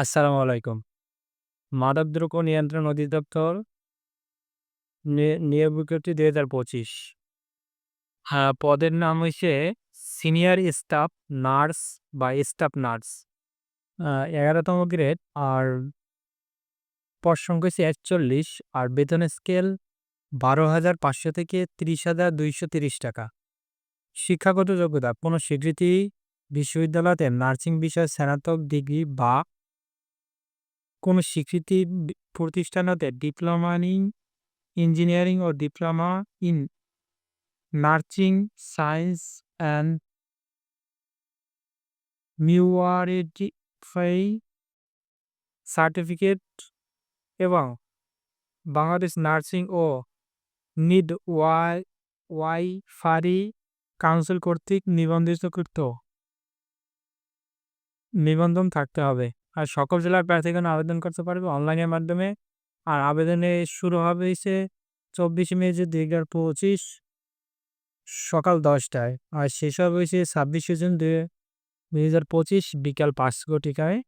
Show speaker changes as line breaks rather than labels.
আসসালামু আলাইকুম। মাদকদ্রব্য নিয়ন্ত্রণ অধিদপ্তর নিয়োগ বিজ্ঞপ্তি দুই হাজার পঁচিশ। হ্যাঁ পদের নাম হয়েছে সিনিয়র স্টাফ নার্স বা স্টাফ নার্স। এগারোতম গ্রেড আর পদ হচ্ছে একচল্লিশ আর বেতন স্কেল বারো হাজার পাঁচশো থেকে তিরিশ হাজার দুইশো তিরিশ টাকা। শিক্ষাগত যোগ্যতা, কোনো স্বীকৃতি বিশ্ববিদ্যালয়তে নার্সিং বিষয়ে স্নাতক ডিগ্রি বা কোনো স্বীকৃতি বি- প্রতিষ্ঠানতে diploma in engineering O diploma in nursing science and midwifery certificate এবং বাংলাদেশ নার্সিং ও নিড ওয়াই ওয়াই ফারি কাউন্সিল কর্তৃক নিবন্ধিতকৃত নিবন্ধন থাকতে হবে। আর সকল জেলার প্রার্থীগণ আবেদন করতে পারবে অনলাইনের মাধ্যমে। আর আবেদনে শুরু হবে হচ্ছে চব্বিশে মে যে দুই হাজার পঁচিশ সকাল দশটায়। আর শেষ হবে হচ্ছে ছাব্বিশে জুন দুই হাজার পঁচিশ বিকাল পাঁচ ঘটিকায়।